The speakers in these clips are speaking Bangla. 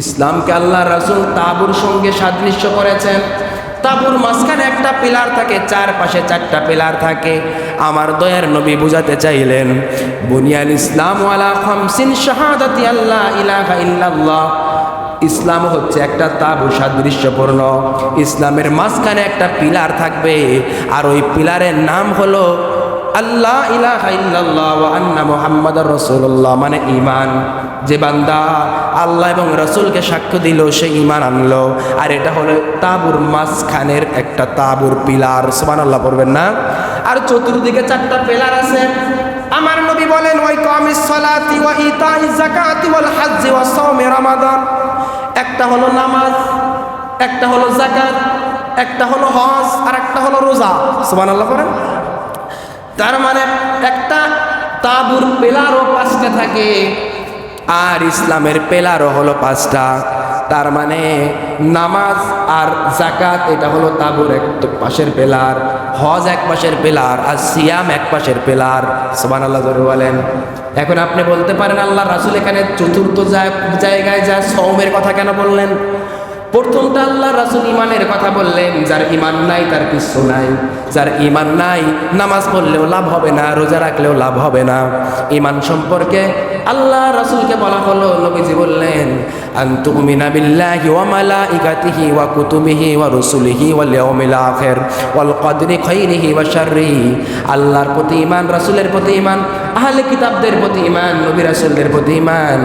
ইসলামকে আল্লাহ রাসূল তাবুর সঙ্গে সাদৃশ্য করেছেন। তাবুর মাঝখানে একটা পিলার থাকে, চারপাশে চারটা পিলার থাকে। আমার দয়ার নবী বুঝাতে চাইলেন, বুনিয়াল ইসলাম ওয়ালা আল্লাহ ইলাহা ইসলাম হচ্ছে একটা তাবু সাদৃশ্যপূর্ণ। ইসলামের মাঝখানে একটা পিলার থাকবে, আর ওই পিলারের নাম হলো আল্লাহ ইলাহা ইল্লাল্লাহ ওয়া আন্না মুহাম্মাদার মানে ঈমান। যে বান্দা আল্লাহ এবং রসুলকে সাক্ষ্য দিল, সে ইমান আনলো। আর এটা হলো তাবুর মাঝখানের একটা তাবুর পিলার। সুবহানাল্লাহ পড়বেন না? আর চতুর্দিকে চারটা পিলার আছে। আমার নবী বলেন ওই কামিস সালাতি ওয়া ইতাইজ যাকাতি ওয়াল হজ্জি ওয়া রমাদান। একটা হলো নামাজ, একটা হলো জাকাত একটা হলো হজ, আর একটা হলো রোজা। সুবহানাল্লাহ পড়েন? তার মানে একটা তাবুর পেলারও পাঁচটা থাকে। আর ইসলামের পেলারও হলো পাঁচটা। তার মানে নামাজ আর জাকাত এটা হলো তাবুর এক পাশের পেলার। হজ এক পাশের পেলার, আর সিয়াম এক পাশের পেলার। সোমান আল্লাহ বলেন। এখন আপনি বলতে পারেন, আল্লাহ রাসুল এখানে চতুর্থ জায়- জায়গায় যা সৌমের কথা কেন বললেন? প্রথমটা আল্লাহ রাসুল ইমানের কথা বললেন, যার ইমান নাই তার কিছু নাই। যার ইমান নাই, নামাজ পড়লেও লাভ হবে না, রোজা রাখলেও লাভ হবে না। ইমান সম্পর্কে আল্লাহ রাসুলকে বলা হলো, নবীজি বললেন, আনতুমিনা বিল্লাহি ওয়া মালাইকাতিহি ওয়া কুতুবিহি ওয়া রুসুলিহি ওয়াল ইয়াউমিল আখির ওয়াল কদরি খাইরিহি ওয়া শাররিহি আল্লাহর প্রতি ইমান রাসূলের প্রতি ইমান আহলে কিতাবদের প্রতি ইমান নবী রাসূলদের প্রতি ইমান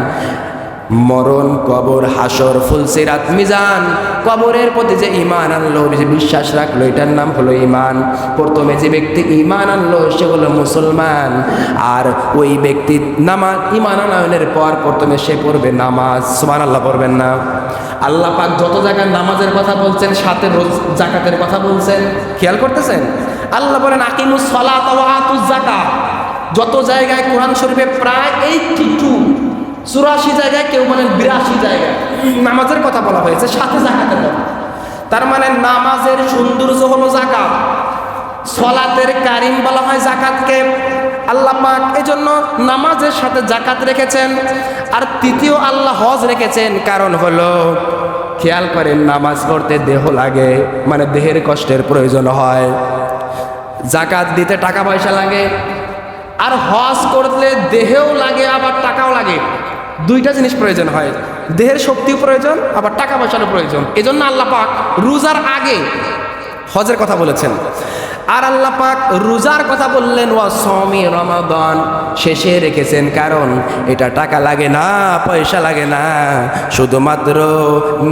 মরণ, কবর, হাসর ফুলসিরাত মিজান। কবরের প্রতি যে ইমান আনলো, যে বিশ্বাস রাখল, এটার নাম হলো ইমান প্রথমে যে ব্যক্তি ইমান আনলো, সে হলো মুসলমান। আর ওই ব্যক্তি নামাজ ইমান আনয়নের পর প্রথমে সে পড়বে নামাজ। সুমান আল্লাহ পড়বেন না। আল্লাহ পাক যত জায়গায় নামাজের কথা বলছেন, সাথে রোজ জাকাতের কথা বলছেন, খেয়াল করতেছেন? আল্লাহ বলেন, আকিমুস সলাত ওয়া যত জায়গায় কোরআন শরীফে প্রায় এইটি টু চুরাশি জায়গায় কেউ বলেন বিরাশি জায়গায়। নামাজের কথা বলা হয়েছে, সাথে জাকাতের কথা। তার মানে নামাজের সৌন্দর্য হলো জাকাত। সলাতের কারিম বলা হয় জাকাতকে। আল্লাহ পাক জন্য নামাজের সাথে জাকাত রেখেছেন। আর তৃতীয় আল্লাহ হজ রেখেছেন, কারণ হলো খেয়াল করেন নামাজ পড়তে দেহ লাগে মানে দেহের কষ্টের প্রয়োজন হয়। জাকাত দিতে টাকা পয়সা লাগে, আর হজ করলে দেহেও লাগে, আবার টাকাও লাগে। দুইটা জিনিস প্রয়োজন হয়। দেহের শক্তিও প্রয়োজন, আবার টাকা পয়সারও প্রয়োজন। এজন্য আল্লাহ পাক রোজার আগে হজের কথা বলেছেন। আর আল্লাহ পাক রোজার কথা বললেন, ওয়া সমি রমাদান। শেষে রেখেছেন, কারণ এটা টাকা লাগে না, পয়সা লাগে না। শুধুমাত্র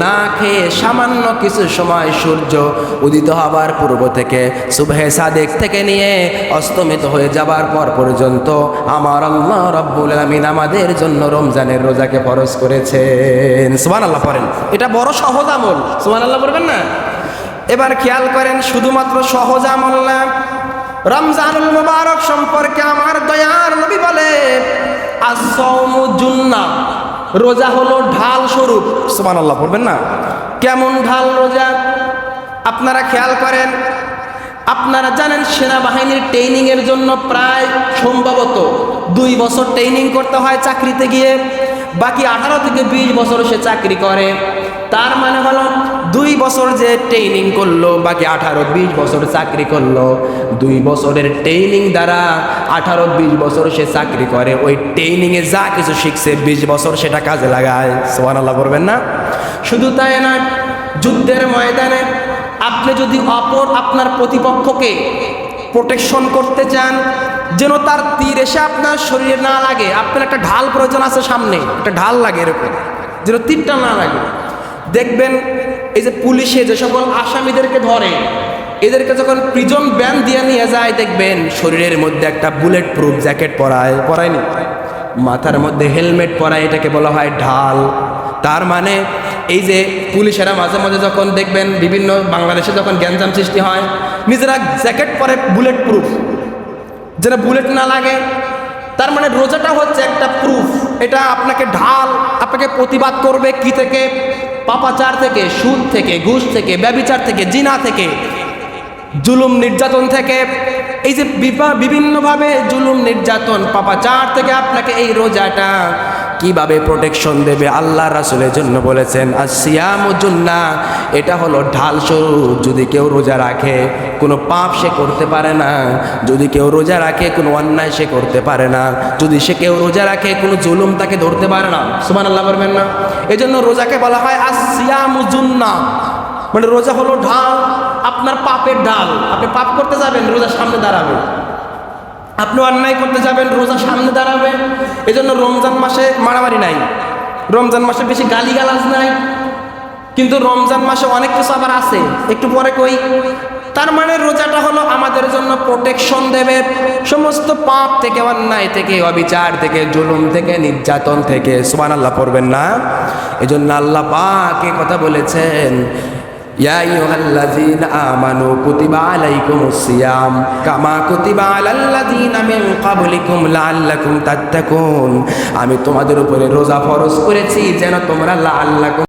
না খেয়ে সামান্য কিছু সময় সূর্য উদিত হবার পূর্ব থেকে, সুবহে সাদেক থেকে নিয়ে অস্তমিত হয়ে যাবার পর পর্যন্ত আমার আল্লাহ রব্বুল আলমিন আমাদের জন্য রমজানের রোজাকে ফরজ করেছেন। সুমান আল্লাহ পড়েন। এটা বড় সহজ আমল। সুমান আল্লাহ পড়বেন না? এবার খেয়াল করেন, শুধুমাত্র সহজ আমল না। রমজানুল মুবারক সম্পর্কে আমার দয়ার নবী বলে জুন্না। রোজা হলো ঢাল স্বরূপ। সুমান আল্লাহ পড়বেন না? কেমন ঢাল রোজা? আপনারা খেয়াল করেন, আপনারা জানেন সেনাবাহিনীর ট্রেনিংয়ের জন্য প্রায় সম্ভবত দুই বছর ট্রেনিং করতে হয় চাকরিতে গিয়ে, বাকি আঠারো থেকে বিশ বছর সে চাকরি করে। তার মানে হলো দুই বছর যে ট্রেনিং করল, বাকি আঠারো বিশ বছর চাকরি করল। দুই বছরের ট্রেনিং দ্বারা আঠারো বিশ বছর সে চাকরি করে। ওই ট্রেনিংয়ে যা কিছু শিখছে, বিশ বছর সেটা কাজে লাগায়। সোহান আল্লাহ করবেন না? শুধু তাই না যুদ্ধের ময়দানে আপনি যদি অপর আপনার প্রতিপক্ষকে প্রোটেকশন করতে চান, যেন তার তীর এসে আপনার শরীরে না লাগে, আপনার একটা ঢাল প্রয়োজন আছে সামনে, একটা ঢাল লাগে এরকম, যেন তীরটা না লাগে। দেখবেন এই যে পুলিশে যে সকল আসামিদেরকে ধরে, এদেরকে যখন প্রিজন ব্যান দিয়ে নিয়ে যায়, দেখবেন শরীরের মধ্যে একটা বুলেট প্রুফ জ্যাকেট পরায়, পরায়নি। মাথার মধ্যে হেলমেট পরায়, এটাকে বলা হয় ঢাল। তার মানে এই যে পুলিশেরা মাঝে মাঝে যখন দেখবেন বিভিন্ন বাংলাদেশে যখন গ্যাঞ্জাম সৃষ্টি হয়, নিজেরা জ্যাকেট পরে বুলেট প্রুফ যেটা বুলেট না লাগে, তার মানে রোজাটা হচ্ছে একটা প্রুফ এটা আপনাকে ঢাল, আপনাকে প্রতিবাদ করবে কি থেকে? পাপাচার থেকে, সুদ থেকে, ঘুষ থেকে, ব্যবিচার থেকে, জিনা থেকে, জুলুম নির্যাতন থেকে। এই যে বিভিন্নভাবে জুলুম নির্যাতন, পাপাচার থেকে আপনাকে এই রোজাটা কীভাবে প্রোটেকশন দেবে? আল্লাহ রাসুলের জন্য বলেছেন আর সিয়ামুজুন্না এটা হলো ঢাল স্বরূপ যদি কেউ রোজা রাখে, কোনো পাপ সে করতে পারে না। যদি কেউ রোজা রাখে, কোনো অন্যায় সে করতে পারে না। যদি সে কেউ রোজা রাখে, কোনো জুলুম তাকে ধরতে পারে না। সুমান আল্লাহ বলবেন না? এই জন্য রোজাকে বলা হয় আসিয়ামুজুন্না মানে রোজা হলো ঢাল, আপনার পাপের ঢাল। আপনি পাপ করতে যাবেন রোজার সামনে দাঁড়াবে। আপনি অন্যায় করতে যাবেন, রোজা সামনে দাঁড়াবে। এই জন্য রমজান মাসে মারামারি নাই। রমজান মাসে বেশি গালিগালাজ নাই। কিন্তু রমজান মাসে অনেক কিছু আবার আছে। একটু পরে কই। তার মানে রোজাটা হলো আমাদের জন্য প্রোটেকশন দেবে। সমস্ত পাপ থেকে, অন্যায় থেকে, অবিচার থেকে, জুলুম থেকে, নির্যাতন থেকে। সুবান আল্লাহ পড়বেন না। এই জন্য আল্লাহ পাক কথা বলেছেন। يا أيها الذين آمنوا كتب عليكم الصيام كما كتب على الذين من قبلكم لعلكم تتقون আমি তোমাদের উপরে রোজা ফরজ করেছি যেন তোমরা লাআল্লাকুম